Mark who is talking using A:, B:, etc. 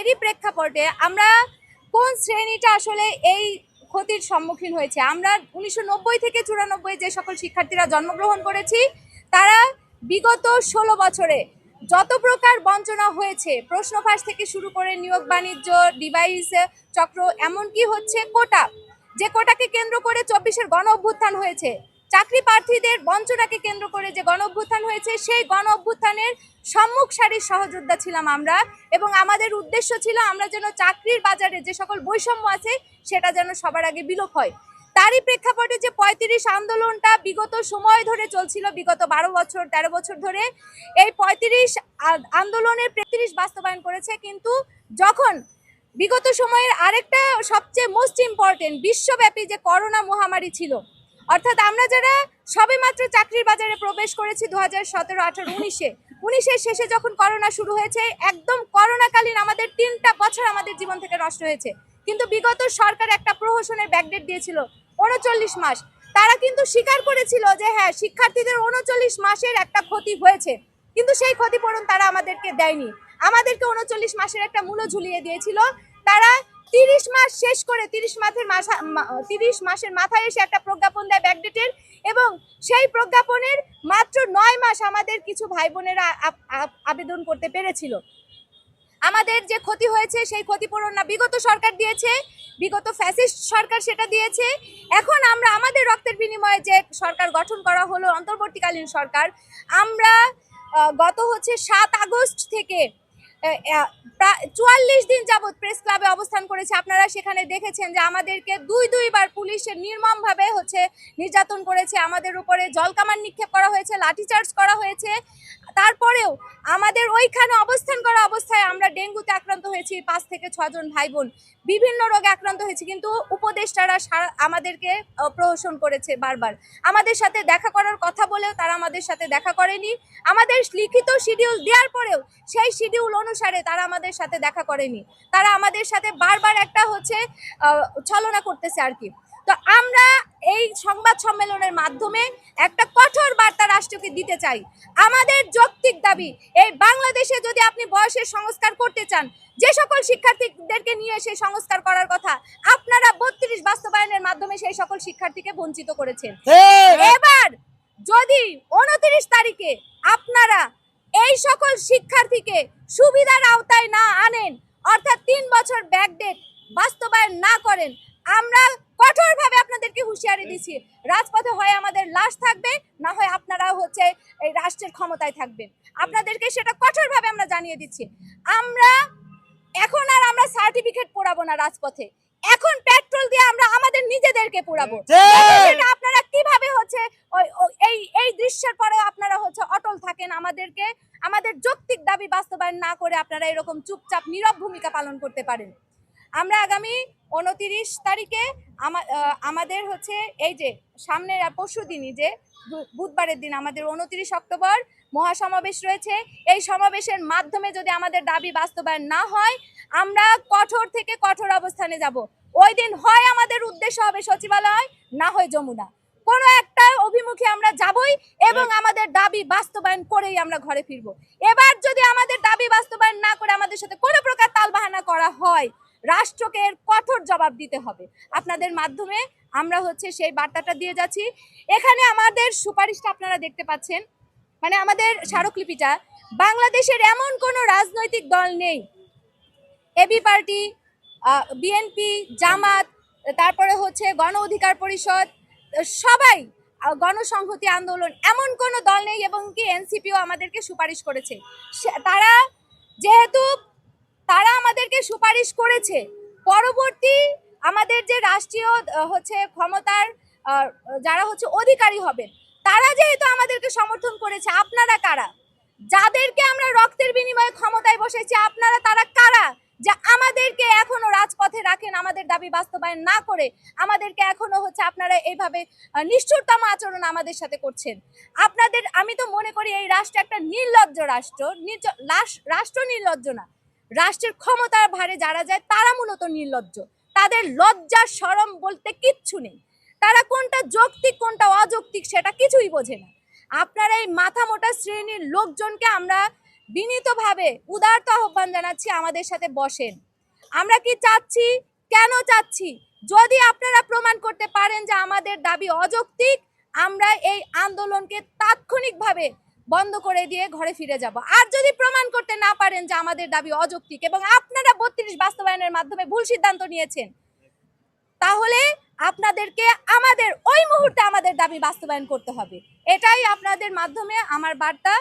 A: এরই প্রেক্ষাপটে আমরা কোন শ্রেণীটা আসলে এই ক্ষতির সম্মুখীন হয়েছে? আমরা উনিশশো নব্বই থেকে চুরানব্বই যে সকল শিক্ষার্থীরা জন্মগ্রহণ করেছি, তারা বিগত ষোলো বছরে যত প্রকার বঞ্চনা হয়েছে প্রশ্ন ফাঁস থেকে শুরু করে নিয়োগ, বাণিজ্য ডিভাইস চক্র, এমনকি হচ্ছে কোটা, যে কোটাকে কেন্দ্র করে চব্বিশের গণ অভ্যুত্থান হয়েছে চাকরি প্রার্থীদের বঞ্চনাকে কেন্দ্র করে যে গণ অভ্যুত্থান হয়েছে, সেই গণ অভ্যুত্থানের সম্মুখ সারির সহযোদ্ধা ছিলাম আমরা এবং আমাদের উদ্দেশ্য ছিল আমরা যেন চাকরির বাজারে যে সকল বৈষম্য আছে সেটা যেন সবার আগে বিলোপ হয়। তারই প্রেক্ষাপটে যে পঁয়ত্রিশ আন্দোলনটা বিগত সময় ধরে চলছিল, বিগত বারো বছর, তেরো বছর ধরে, এই পঁয়ত্রিশ আন্দোলনের তেত্রিশ বাস্তবায়ন করেছে কিন্তু যখন বিগত সময়ের আরেকটা সবচেয়ে মোস্ট ইম্পর্টেন্ট বিশ্বব্যাপী যে করোনা মহামারী ছিল অর্থাৎ আমরা যারা সবেমাত্র চাকরির বাজারে প্রবেশ করেছি দু হাজার সতেরো, আঠারো, উনিশে, উনিশের শেষে যখন করোনা শুরু হয়েছে, একদম করোনাকালীন আমাদের তিনটা বছর আমাদের জীবন থেকে নষ্ট হয়েছে। কিন্তু বিগত সরকার একটা প্রহসনের ব্যাকডেট দিয়েছিল উনচল্লিশ মাস। তারা কিন্তু স্বীকার করেছিল যে হ্যাঁ শিক্ষার্থীদের উনচল্লিশ মাসের একটা ক্ষতি হয়েছে। কিন্তু সেই ক্ষতিপূরণ তারা আমাদেরকে দেয়নি। আমাদেরকে উনচল্লিশ মাসের একটা মূল্য ঝুলিয়ে দিয়েছিল। তারা তিরিশ মাস শেষ করে তিরিশ মাসের মাসা তিরিশ মাসের মাথায় এসে একটা প্রজ্ঞাপন দেয় ব্যাকডেটের এবং সেই প্রজ্ঞাপনের মাত্র নয় মাস আমাদের কিছু ভাই বোনেরা আবেদন করতে পেরেছিল। আমাদের যে ক্ষতি হয়েছে সেই ক্ষতিপূরণ না বিগত সরকার দিয়েছে, বিগত ফ্যাসিস্ট সরকার সেটা দিয়েছে। এখন আমরা আমাদের রক্তের বিনিময়ে যে সরকার গঠন করা হলো, অন্তর্বর্তীকালীন সরকার, আমরা গত হচ্ছে সাত আগস্ট থেকে চুয়াল্লিশ দিন যাবৎ প্রেস ক্লাবে অবস্থান করেছে। আপনারা সেখানে দেখেছেন যে আমাদেরকে দুই দুইবার পুলিশের নির্মমভাবে হচ্ছে নির্যাতন করেছে। আমাদের উপরে জলকামান নিক্ষেপ করা হয়েছে, লাঠিচার্জ করা হয়েছে। তারপরেও আমাদের ওইখানে অবস্থান করা অবস্থায় আমরা ডেঙ্গুতে আক্রান্ত হয়েছি, পাঁচ থেকে ছজন ভাই বোন বিভিন্ন রোগে আক্রান্ত হয়েছি, কিন্তু উপদেষ্টারা আমাদেরকে প্রহসন করেছে বারবার। আমাদের সাথে দেখা করার কথা বলেও তারা আমাদের সাথে দেখা করেনি। আমাদের লিখিত শিডিউল দেওয়ার পরেও সেই শিডিউল অনুসারে তারা আমাদের সাথে দেখা করেনি। তারা আমাদের সাথে বারবার একটা হচ্ছে ছলনা করতেছে আর কি। তো আমরা এই সংবাদ সম্মেলনের মাধ্যমে একটা কঠোর বার্তা রাষ্ট্রকে দিতে চাই। আমাদের যৌক্তিক দাবি এই বাংলাদেশে যদি আপনি বয়সের সংস্কার করতে চান যে সকল শিক্ষার্থীদেরকে নিয়ে সেই সংস্কার করার কথা আপনারা বত্রিশ বাস্তবায়নের মাধ্যমে সেই সকল শিক্ষার্থীকে বঞ্চিত করেছেন। এবার যদি উনত্রিশ তারিখে আপনারা এই সকল শিক্ষার্থীকে সুবিধার আওতায় না আনেন, অর্থাৎ তিন বছর ব্যাকডেট বাস্তবায়ন না করেন, আমরা কঠোরভাবে আপনাদেরকে হুঁশিয়ারি দিচ্ছি। রাজপথে হয় আমাদের লাশ থাকবে, না হয় আপনারাও হচ্ছে এই রাষ্ট্রের ক্ষমতায় থাকবেন। আপনাদেরকে সেটা কঠোরভাবে আমরা জানিয়ে দিচ্ছি। আমরা এখন আর আমরা সার্টিফিকেট পোড়াবো না রাজপথে। এখন পেট্রোল দিয়ে আমরা আমাদের নিজেদেরকে সেটা আপনারা কীভাবে হচ্ছে এই এই দৃশ্যের পরে আপনারা হচ্ছে অটল থাকেন আমাদেরকে আমাদের যৌক্তিক দাবি বাস্তবায়ন না করে আপনারা এরকম চুপচাপ নীরব ভূমিকা পালন করতে পারেন। আমরা আগামী উনতিরিশ তারিখে আমা- আমাদের হচ্ছে এই যে সামনের পরশু দিনই যে বুধবারের দিন আমাদের উনতিরিশ অক্টোবর মহাসমাবেশ রয়েছে। এই সমাবেশের মাধ্যমে যদি আমাদের দাবি বাস্তবায়ন না হয় আমরা কঠোর থেকে কঠোর অবস্থানে যাব। ওই দিন হয় আমাদের উদ্দেশ্য হবে সচিবালয় না হয় যমুনা। কোনো একটা অভিমুখে আমরা যাবই এবং আমাদের দাবি বাস্তবায়ন করেই আমরা ঘরে ফিরব। এবার যদি আমাদের দাবি বাস্তবায়ন না করে আমাদের সাথে কোনো প্রকার তালবাহানা করা হয় রাষ্ট্রকে এর কঠোর জবাব দিতে হবে। আপনাদের মাধ্যমে আমরা হচ্ছে সেই বার্তাটা দিয়ে যাচ্ছি। এখানে আমাদের সুপারিশটা আপনারা দেখতে পাচ্ছেন। মানে আমাদের স্মারকলিপিটা বাংলাদেশের এমন কোনো রাজনৈতিক দল নেই। এবি পার্টি বিএনপি জামাত, তারপরে হচ্ছে গণ অধিকার পরিষদ, সবাই গণসংহতি আন্দোলন, এমন কোনো দল নেই এবং কি এনসিপিও আমাদেরকে সুপারিশ করেছে। তারা যেহেতু তারা আমাদেরকে সুপারিশ করেছে, পরবর্তী আমাদের যে রাষ্ট্রীয় হচ্ছে ক্ষমতার যারা হচ্ছে অধিকারী হবেন, তারা যেহেতু আমাদেরকে সমর্থন করেছে, আপনারা কারা? যাদেরকে আমরা রক্তের বিনিময়ে ক্ষমতায় বসেছি, আপনারা তারা কারা? যে আমাদেরকে এখনও রাজপথে রাখেন, আমাদের দাবি বাস্তবায়ন না করে, আমাদেরকে এখনও হচ্ছে আপনারা এইভাবে নিষ্ঠুরতম আচরণ আমাদের সাথে করছেন। আপনাদের, আমি তো মনে করি এই রাষ্ট্র একটা নির্লজ্জ রাষ্ট্র রাষ্ট্র নির্লজ্জ না। রাষ্ট্রের ক্ষমতার ভারে যারা যায়, তারা মূলত নির্লজ্জ। তাদের লজ্জা, সরম বলতে কিচ্ছু নেই। তারা কোনটা যৌক্তিক, কোনটা অযৌক্তিক সেটা কিছুই বোঝে না। আপনারা এই মাথা মোটা শ্রেণির লোকজনকে আমরা বিনীতভাবে উদারত আহ্বান জানাচ্ছি আমাদের সাথে বসেন। আমরা কি চাচ্ছি? কেন চাচ্ছি? যদি আপনারা প্রমাণ করতে পারেন যে আমাদের দাবি অযৌক্তিক, আমরা এই আন্দোলনকে তাৎক্ষণিকভাবে বন্ধ করে দিয়ে ঘরে ফিরে যাব। আর যদি প্রমাণ করতে না পারেন যে আমাদের দাবি অযৌক্তিক এবং আপনারা বত্রিশ বাস্তবায়নের মাধ্যমে ভুল সিদ্ধান্ত নিয়েছেন, তাহলে আপনাদেরকে আমাদের, ওই মুহূর্তে আমাদের দাবি বাস্তবায়ন করতে হবে। এটাই আপনাদের মাধ্যমে আমার বার্তা।